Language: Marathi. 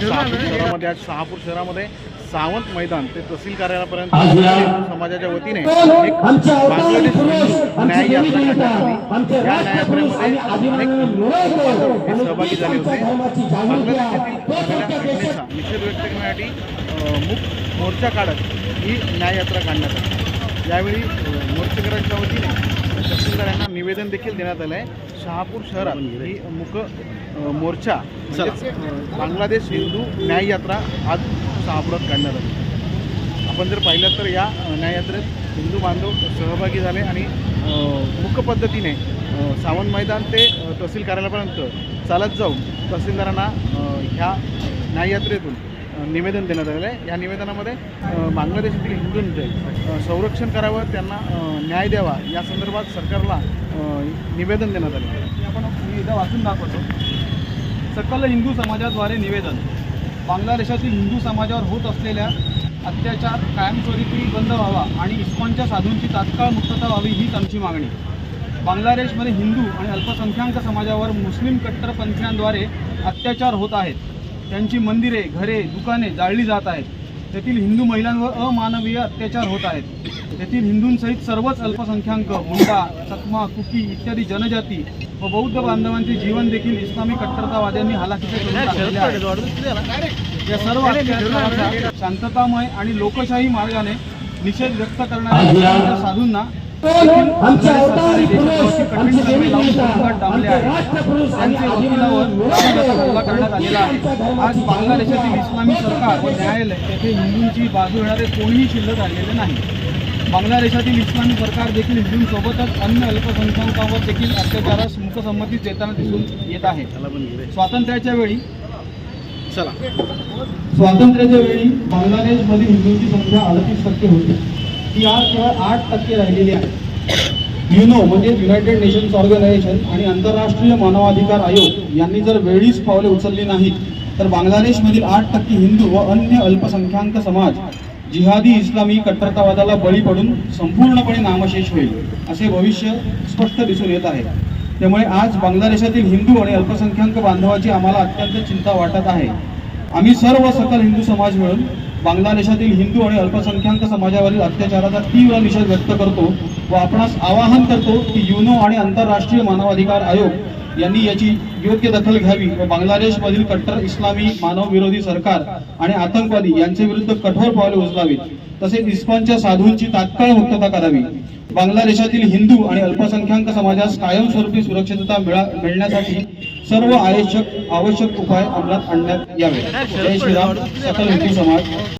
शहरामध्ये आज शहापूर शहरामध्ये सावंत मैदान ते तहसील कार्यालयापर्यंत समाजाच्या वतीने एक न्याय यात्रा काढण्यात या न्याययात्रेमध्ये अनेक सहभागी झाले होते बांगलादेशातील झालेल्या घटनेचा निषेध व्यक्त करण्यासाठी अ, मोर्चा काढत ही न्याययात्रा काढण्यात आली यावेळी अ, मोर्चेकरांच्या वतीने तहसीलदारांना निवेदन देखील देण्यात आलं आहे. शहापूर शहरात ही मुक अ, मोर्चा बांगलादेश हिंदू न्याय यात्रा आज शहापुरात काढण्यात आली. आपण जर पाहिलं तर या न्याययात्रेत हिंदू बांधव सहभागी झाले आणि मुक पद्धतीने सावंत मैदान ते तहसील कार्यालयापर्यंत चालत जाऊन तहसीलदारांना ह्या न्याययात्रेतून निवेदन देण्यात आलेलं आहे. या निवेदनामध्ये बांगलादेशातील हिंदूंचे संरक्षण करावं त्यांना न्याय द्यावा या संदर्भात सरकारला निवेदन देण्यात आलेलं आहे. आपण मी वाचून दाखवतो. सकल हिंदू समाजाद्वारे निवेदन. बांगलादेशातील हिंदू समाजावर होत असलेल्या अत्याचार कायमस्वरूपी बंद व्हावा आणि इस्कॉनच्या साधूंची तात्काळ मुक्तता व्हावी हीच आमची मागणी. बांगलादेशमध्ये हिंदू आणि अल्पसंख्याक समाजावर मुस्लिम कट्टरपंथीयांद्वारे अत्याचार होत आहेत. त्यांची मंदिरे घरे दुकाने जाळली जात आहेत. तेथील हिंदू महिलांवर अमानवीय अत्याचार होत आहेत. तेथील हिंदूंसहित सर्वच अल्पसंख्याक मुंडा चकमा कुकी इत्यादी जनजाती व बौद्ध बांधवांचे जीवन देखील इस्लामी कट्टरतावाद्यांनी हालाखीचे आहे. या सर्व शांततामय आणि लोकशाही मार्गाने निषेध व्यक्त करणाऱ्या साधूंना हल्ला करण्यात आलेला आहे. आज बांगलादेशातील इस्लामी सरकार व न्यायालय तेथे हिंदूंची बाजू घेणारे कोणीही शिल्लक राहिलेले नाही. बांगलादेशातील इस्लामी सरकार देखील हिंदूंसोबतच अन्य अल्पसंख्याकांवर देखील अत्याचारास मुकसंमती देताना दिसून येत आहे. स्वातंत्र्याच्या वेळी चला. स्वातंत्र्याच्या वेळी बांगलादेशमध्ये हिंदूंची संख्या अडतीस टक्के होती. ती आज केवळ आठ टक्के राहिलेली आहे. युनो म्हणजे युनायटेड नेशन्स ऑर्गनायझेशन आणि आंतरराष्ट्रीय मानवाधिकार आयोग यांनी जर वेळीच पावले उचलली नाहीत तर बांगलादेशमधील आठ टक्के हिंदू व अन्य अल्पसंख्याक समाज जिहादी इस्लामी कट्टरतावादाला बळी पडून संपूर्णपणे नामशेष होईल असे भविष्य स्पष्ट दिसून येत आहे. त्यामुळे आज बांगलादेशातील हिंदू आणि अल्पसंख्याक बांधवाची आम्हाला अत्यंत चिंता वाटत आहे. आम्ही सर्व सकल हिंदू समाज मिळून बांगलादेशातील हिंदू आणि अल्पसंख्याक समाजावरील अत्याचाराचा तीव्र निषेध व्यक्त करतो व आपणास आवाहन करतो की युनो आणि आंतरराष्ट्रीय मानवाधिकार आयोग यांनी याची योग्य दखल घ्यावी व बांगलादेशमधील कट्टर इस्लामी मानवविरोधी सरकार आणि आतंकवादी यांच्या विरुद्ध कठोर पावले उचलावीत तसेच इस्कॉनच्या साधूंची तात्काळ मुक्तता करावी. बांगलादेशातील हिंदू आणि अल्पसंख्याक समाजास कायमस्वरूपी सुरक्षितता मिळा मिळण्यासाठी सर्व आवश्यक आवश्यक उपाय अंमलात आणण्यात यावे जय श्रीराम सकल हिंदू समाज.